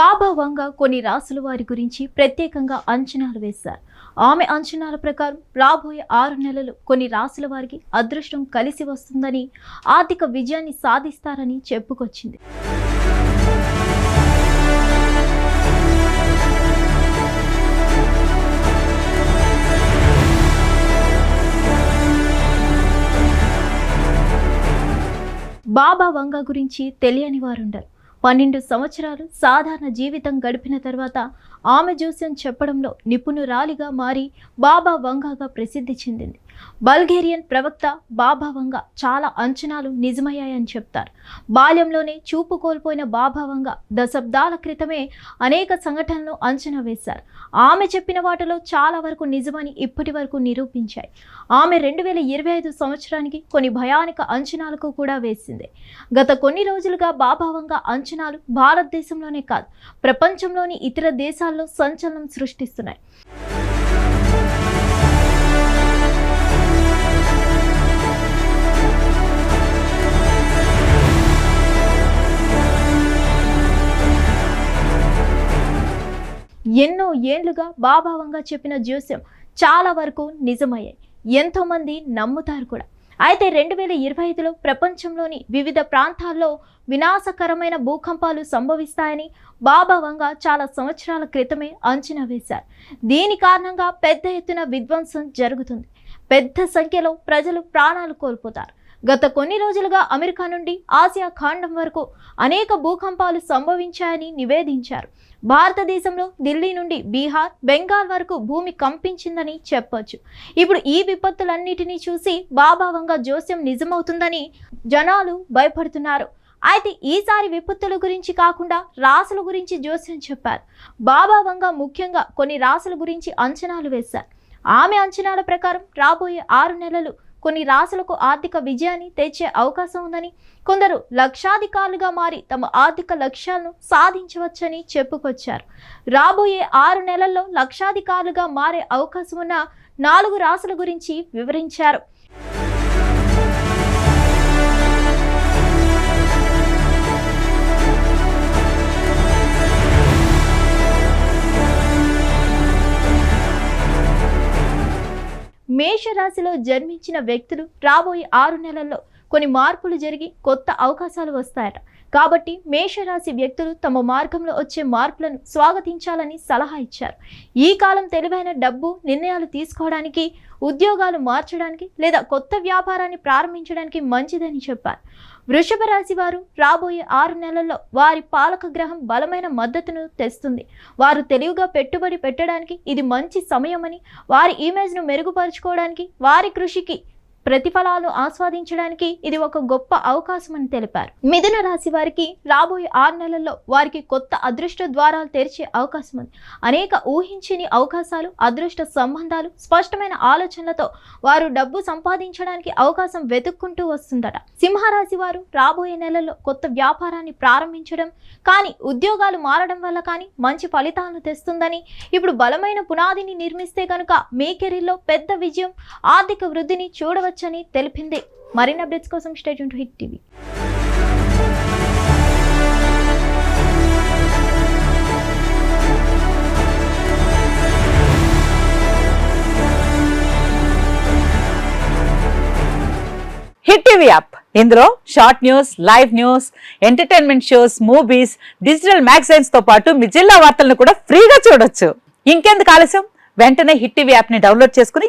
బాబా కొన్ని రాసుల వారి గురించి ప్రత్యేకంగా అంచనాలు వేశారు. ఆమె అంచనాల ప్రకారం రాబోయే ఆరు నెలలు కొన్ని రాసుల వారికి అదృష్టం కలిసి వస్తుందని ఆర్థిక విజయాన్ని సాధిస్తారని చెప్పుకొచ్చింది. బాబా వంగ గురించి తెలియని వారుండరు. పన్నెండు సంవత్సరాలు సాధారణ జీవితం గడిపిన తర్వాత ఆమె జోస్యం చెప్పడంలో నిపుణురాలిగా మారి బాబా వంగాగా ప్రసిద్ధి చెందింది. బల్గేరియన్ ప్రవక్త బాబా చాలా అంచనాలు నిజమయ్యాయని చెప్తారు. బాల్యంలోనే చూపు కోల్పోయిన బాబా దశాబ్దాల క్రితమే అనేక సంఘటనలు అంచనా వేశారు. ఆమె చెప్పిన వాటిలో చాలా వరకు నిజమని ఇప్పటి వరకు నిరూపించాయి. ఆమె రెండు వేల ఇరవై ఐదు సంవత్సరానికి కొన్ని భయానక అంచనాలకు కూడా వేసింది. గత కొన్ని రోజులుగా బాబా అంచనాలు భారతదేశంలోనే కాదు ప్రపంచంలోని ఇతర దేశాల్లో సంచలనం సృష్టిస్తున్నాయి. ఎన్నో ఏళ్ళుగా బాభావంగా చెప్పిన జ్యోస్యం చాలా వరకు నిజమయ్యాయి. ఎంతోమంది నమ్ముతారు కూడా. అయితే రెండు వేల ఇరవై ఐదులో ప్రపంచంలోని వివిధ ప్రాంతాల్లో వినాశకరమైన భూకంపాలు సంభవిస్తాయని బాబా వంగ చాలా సంవత్సరాల క్రితమే అంచనా వేశారు. దీని కారణంగా పెద్ద ఎత్తున విధ్వంసం జరుగుతుంది. పెద్ద సంఖ్యలో ప్రజలు ప్రాణాలు కోల్పోతారు. గత కొన్ని రోజులుగా అమెరికా నుండి ఆసియా ఖండం వరకు అనేక భూకంపాలు సంభవించాయని నివేదించారు. భారతదేశంలో ఢిల్లీ నుండి బీహార్ బెంగాల్ వరకు భూమి కంపించిందని చెప్పొచ్చు. ఇప్పుడు ఈ విపత్తులన్నిటినీ చూసి బాబావంగా జోస్యం నిజమవుతుందని జనాలు భయపడుతున్నారు. అయితే ఈసారి విపత్తుల గురించి కాకుండా రాసుల గురించి జోస్యం చెప్పారు. బాబా వంగ ముఖ్యంగా కొన్ని రాసుల గురించి అంచనాలు వేశారు. ఆమె అంచనాల ప్రకారం రాబోయే ఆరు నెలలు కొన్ని రాసులకు ఆర్థిక విజయాన్ని తెచ్చే అవకాశం ఉందని కొందరు లక్షాధికారులుగా మారి తమ ఆర్థిక లక్ష్యాలను సాధించవచ్చని చెప్పుకొచ్చారు. రాబోయే ఆరు నెలల్లో లక్షాధికారులుగా మారే అవకాశం ఉన్న నాలుగు రాసుల గురించి వివరించారు. మేషరాశిలో జన్మించిన వ్యక్తులు రాబోయే ఆరు నెలల్లో కొన్ని మార్పులు జరిగి కొత్త అవకాశాలు వస్తాయట. కాబట్టి మేషరాశి వ్యక్తులు తమ మార్గంలో వచ్చే మార్పులను స్వాగతించాలని సలహా ఇచ్చారు. ఈ కాలం తెలివైన డబ్బు నిర్ణయాలు తీసుకోవడానికి ఉద్యోగాలు మార్చడానికి లేదా కొత్త వ్యాపారాన్ని ప్రారంభించడానికి మంచిదని చెప్పారు. వృషభ రాశి వారు రాబోయే ఆరు నెలల్లో వారి పాలక గ్రహం బలమైన మద్దతును తెస్తుంది. వారు తెలివిగా పెట్టుబడి పెట్టడానికి ఇది మంచి సమయమని వారి ఇమేజ్ను మెరుగుపరుచుకోవడానికి వారి కృషికి ప్రతిఫలాలు ఆస్వాదించడానికి ఇది ఒక గొప్ప అవకాశం అని తెలిపారు. మిథున రాశి వారికి రాబోయే ఆరు నెలల్లో వారికి కొత్త అదృష్ట ద్వారాలు తెరిచే అవకాశం ఉంది. అనేక ఊహించని అవకాశాలు అదృష్ట సంబంధాలు స్పష్టమైన ఆలోచనలతో వారు డబ్బు సంపాదించడానికి అవకాశం వెతుక్కుంటూ వస్తుందట. సింహరాశి వారు రాబోయే నెలల్లో కొత్త వ్యాపారాన్ని ప్రారంభించడం కానీ ఉద్యోగాలు మారడం వల్ల కానీ మంచి ఫలితాలను తెస్తుందని ఇప్పుడు బలమైన పునాదిని నిర్మిస్తే కనుక మీ కెరీర్లో పెద్ద విజయం ఆర్థిక వృద్ధిని చూడవచ్చు చూడవచ్చని తెలిపింది. మరిన్ని అప్డేట్స్ కోసం state to Hit TV. Hit TV app. ఇందులో short news live news entertainment shows movies digital మ్యాగజైన్స్తో పాటు మీ జిల్లా వార్తలను కూడా ఫ్రీగా చూడొచ్చు. ఇంకెందుకు ఆలస్యం? వెంటనే హిట్ టీవీ యాప్ని డౌన్లోడ్ చేసుకుని